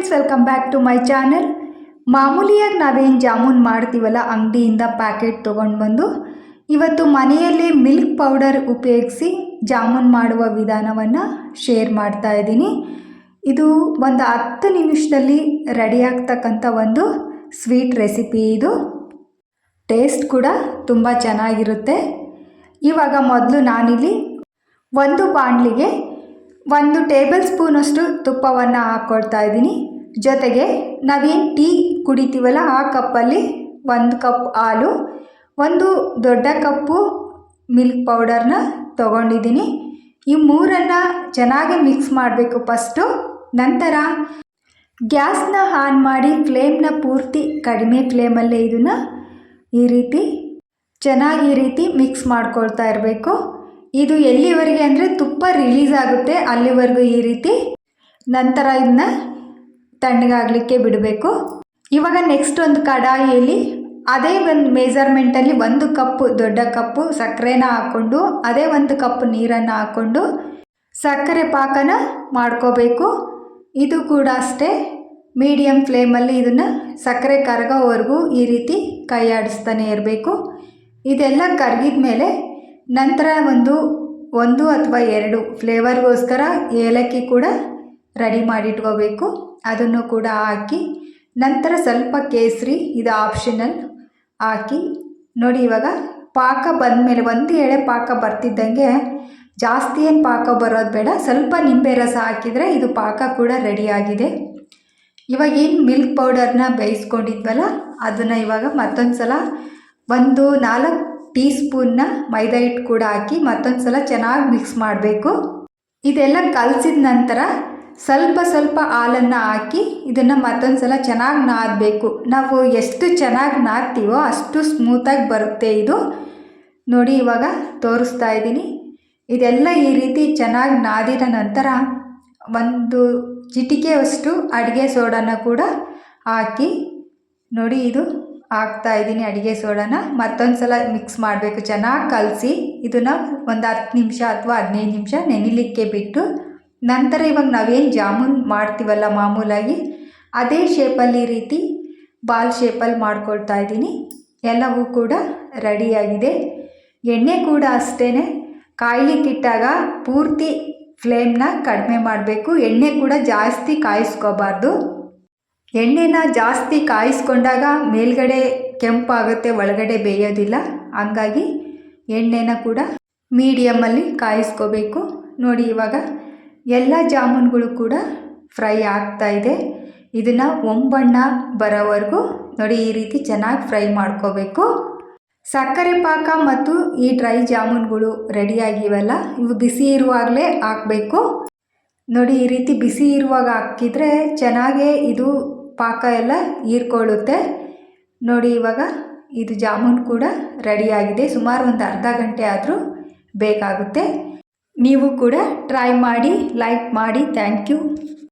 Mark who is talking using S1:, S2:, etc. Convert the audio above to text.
S1: Friends welcome back to my channel ಮಾಮೂಲಿಯಾಗಿ ನಾವೇನು ಜಾಮೂನ್ ಮಾಡ್ತೀವಲ್ಲ, ಅಂಗಡಿಯಿಂದ ಪ್ಯಾಕೆಟ್ ತೊಗೊಂಡು ಬಂದು, ಇವತ್ತು ಮನೆಯಲ್ಲೇ ಮಿಲ್ಕ್ ಪೌಡರ್ ಉಪಯೋಗಿಸಿ ಜಾಮೂನ್ ಮಾಡುವ ವಿಧಾನವನ್ನು ಶೇರ್ ಮಾಡ್ತಾ ಇದ್ದೀನಿ. ಇದು ಒಂದು ಹತ್ತು ನಿಮಿಷದಲ್ಲಿ ರೆಡಿ ಆಗ್ತಕ್ಕಂಥ ಒಂದು ಸ್ವೀಟ್ ರೆಸಿಪಿ ಇದು. ಟೇಸ್ಟ್ ಕೂಡ ತುಂಬ ಚೆನ್ನಾಗಿರುತ್ತೆ. ಇವಾಗ ಮೊದಲು ನಾನಿಲ್ಲಿ ಒಂದು ಬಾಣಲಿಗೆ ಒಂದು ಟೇಬಲ್ ಸ್ಪೂನಷ್ಟು ತುಪ್ಪವನ್ನು ಹಾಕ್ಕೊಡ್ತಾ ಇದ್ದೀನಿ. ಜೊತೆಗೆ ನಾವೇನು ಟೀ ಕುಡಿತೀವಲ್ಲ ಆ ಕಪ್ಪಲ್ಲಿ ಒಂದು ಕಪ್ ಹಾಲು, ಒಂದು ದೊಡ್ಡ ಕಪ್ಪು ಮಿಲ್ಕ್ ಪೌಡರ್ನ ತೊಗೊಂಡಿದ್ದೀನಿ. ಈ ಮೂರನ್ನು ಚೆನ್ನಾಗಿ ಮಿಕ್ಸ್ ಮಾಡಬೇಕು ಫಸ್ಟು ನಂತರ ಗ್ಯಾಸ್ನ ಆನ್ ಮಾಡಿ ಫ್ಲೇಮ್ನ ಪೂರ್ತಿ ಕಡಿಮೆ ಫ್ಲೇಮಲ್ಲೇ ಇದನ್ನು ಈ ರೀತಿ ಚೆನ್ನಾಗಿ ಈ ರೀತಿ ಮಿಕ್ಸ್ ಮಾಡ್ಕೊಳ್ತಾ ಇರಬೇಕು. ಇದು ಎಲ್ಲಿವರೆಗೆ ಅಂದರೆ ತುಪ್ಪ ರಿಲೀಸ್ ಆಗುತ್ತೆ ಅಲ್ಲಿವರೆಗೂ ಈ ರೀತಿ. ನಂತರ ಇದನ್ನ ತಣ್ಣಗಾಗಲಿಕ್ಕೆ ಬಿಡಬೇಕು. ಇವಾಗ ನೆಕ್ಸ್ಟ್ ಒಂದು ಕಡಾಯಿಯಲ್ಲಿ ಅದೇ ಒಂದು ಮೇಜರ್ಮೆಂಟಲ್ಲಿ ಒಂದು ಕಪ್ಪು, ದೊಡ್ಡ ಕಪ್ಪು ಸಕ್ಕರೆನ ಹಾಕ್ಕೊಂಡು, ಅದೇ ಒಂದು ಕಪ್ ನೀರನ್ನು ಹಾಕ್ಕೊಂಡು ಸಕ್ಕರೆ ಪಾಕನ ಮಾಡ್ಕೋಬೇಕು. ಇದು ಕೂಡ ಅಷ್ಟೇ. ಮೀಡಿಯಮ್ ಫ್ಲೇಮಲ್ಲಿ ಇದನ್ನು ಸಕ್ಕರೆ ಕರಗೋವರೆಗೂ ಈ ರೀತಿ ಕೈಯಾಡಿಸ್ತಾನೆ ಇರಬೇಕು. ಇದೆಲ್ಲ ಕರಗಿದ ಮೇಲೆ ನಂತರ ಒಂದು ಒಂದು ಅಥವಾ ಎರಡು ಫ್ಲೇವರ್ಗೋಸ್ಕರ ಏಲಕ್ಕಿ ಕೂಡ ರೆಡಿ ಮಾಡಿಟ್ಕೋಬೇಕು. ಅದನ್ನು ಕೂಡ ಹಾಕಿ, ನಂತರ ಸ್ವಲ್ಪ ಕೇಸರಿ, ಇದು ಆಪ್ಷನಲ್ ಹಾಕಿ. ನೋಡಿ ಇವಾಗ ಪಾಕ ಬಂದಮೇಲೆ ಒಂದು ಎಳೆ ಪಾಕ ಬರ್ತಿದ್ದಂಗೆ ಜಾಸ್ತಿ ಏನು ಪಾಕ ಬರೋದು ಬೇಡ, ಸ್ವಲ್ಪ ನಿಂಬೆ ರಸ ಹಾಕಿದರೆ ಇದು ಪಾಕ ಕೂಡ ರೆಡಿಯಾಗಿದೆ ಇವಾಗ ಏನು ಮಿಲ್ಕ್ ಪೌಡರ್ನ ಬೇಯಿಸ್ಕೊಂಡಿದ್ವಲ್ಲ, ಅದನ್ನು ಇವಾಗ ಮತ್ತೊಂದು ಸಲ ಒಂದು ನಾಲ್ಕು ಟೀ ಸ್ಪೂನ್ನ ಮೈದಾ ಹಿಟ್ಟು ಕೂಡ ಹಾಕಿ ಮತ್ತೊಂದು ಸಲ ಚೆನ್ನಾಗಿ ಮಿಕ್ಸ್ ಮಾಡಬೇಕು. ಇದೆಲ್ಲ ಕಲಸಿದ ನಂತರ ಸ್ವಲ್ಪ ಸ್ವಲ್ಪ ಹಾಲನ್ನು ಹಾಕಿ ಇದನ್ನು ಮತ್ತೊಂದು ಸಲ ಚೆನ್ನಾಗಿ ನಾದಬೇಕು. ನಾವು ಎಷ್ಟು ಚೆನ್ನಾಗಿ ನಾದ್ತೀವೋ ಅಷ್ಟು ಸ್ಮೂತಾಗಿ ಬರುತ್ತೆ ಇದು. ನೋಡಿ ಇವಾಗ ತೋರಿಸ್ತಾ ಇದ್ದೀನಿ. ಇದೆಲ್ಲ ಈ ರೀತಿ ಚೆನ್ನಾಗಿ ನಾದಿದ ನಂತರ ಒಂದು ಚಿಟಿಕೆಯಷ್ಟು ಅಡುಗೆ ಸೋಡಾನ ಕೂಡ ಹಾಕಿ ನೋಡಿ ಇದು ಹಾಕ್ತಾ ಇದ್ದೀನಿ ಅಡುಗೆ ಸೋಡಾನ. ಮತ್ತೊಂದು ಸಲ ಮಿಕ್ಸ್ ಮಾಡಬೇಕು. ಚೆನ್ನಾಗಿ ಕಲಸಿ ಇದನ್ನು ಒಂದು ಹತ್ತು ನಿಮಿಷ ಅಥವಾ ಹದಿನೈದು ನಿಮಿಷ ನೆನಿಲಿಕ್ಕೆ ಬಿಟ್ಟು ನಂತರ ಇವಾಗ ನಾವೇನು ಜಾಮೂನ್ ಮಾಡ್ತೀವಲ್ಲ ಮಾಮೂಲಾಗಿ, ಅದೇ ಶೇಪಲ್ಲಿ ರೀತಿ ಬಾಲ್ ಶೇಪಲ್ಲಿ ಮಾಡ್ಕೊಳ್ತಾ ಇದ್ದೀನಿ. ಎಲ್ಲವೂ ಕೂಡ ರೆಡಿಯಾಗಿದೆ ಎಣ್ಣೆ ಕೂಡ ಅಷ್ಟೇ ಕಾಯ್ಲಿಕ್ಕಿಟ್ಟಾಗ ಪೂರ್ತಿ ಫ್ಲೇಮ್ನ ಕಡಿಮೆ ಮಾಡಬೇಕು. ಎಣ್ಣೆ ಕೂಡ ಜಾಸ್ತಿ ಕಾಯಿಸ್ಕೋಬಾರ್ದು. ಎಣ್ಣೆನ ಜಾಸ್ತಿ ಕಾಯಿಸ್ಕೊಂಡಾಗ ಮೇಲ್ಗಡೆ ಕೆಂಪಾಗುತ್ತೆ, ಒಳಗಡೆ ಬೇಯೋದಿಲ್ಲ. ಹಂಗಾಗಿ ಎಣ್ಣೆನ ಕೂಡ ಮೀಡಿಯಮಲ್ಲಿ ಕಾಯಿಸ್ಕೋಬೇಕು. ನೋಡಿ ಇವಾಗ ಎಲ್ಲ ಜಾಮೂನ್ಗಳು ಕೂಡ ಫ್ರೈ ಆಗ್ತಾ ಇದೆ. ಇದನ್ನು ಒಂಬಣ್ಣ ಬರೋವರೆಗೂ ನೋಡಿ ಈ ರೀತಿ ಚೆನ್ನಾಗಿ ಫ್ರೈ ಮಾಡ್ಕೋಬೇಕು. ಸಕ್ಕರೆ ಪಾಕ ಮತ್ತು ಈ ಡ್ರೈ ಜಾಮೂನ್ಗಳು ರೆಡಿಯಾಗಿವಲ್ಲ ಇವು ಬಿಸಿ ಇರುವಾಗಲೇ ಹಾಕಬೇಕು. ನೋಡಿ ಈ ರೀತಿ ಬಿಸಿ ಇರುವಾಗ ಹಾಕಿದರೆ ಚೆನ್ನಾಗೇ ಇದು ಪಾಕ ಎಲ್ಲ ಹೀರ್ಕೊಳ್ಳುತ್ತೆ. ನೋಡಿ ಇವಾಗ ಇದು ಜಾಮೂನ್ ಕೂಡ ರೆಡಿಯಾಗಿದೆ ಸುಮಾರು ಒಂದು ಅರ್ಧ ಗಂಟೆ ಆದರೂ ಬೇಕಾಗುತ್ತೆ. ನೀವು ಕೂಡ ಟ್ರೈ ಮಾಡಿ ಲೈಕ್ ಮಾಡಿ ಥ್ಯಾಂಕ್ ಯು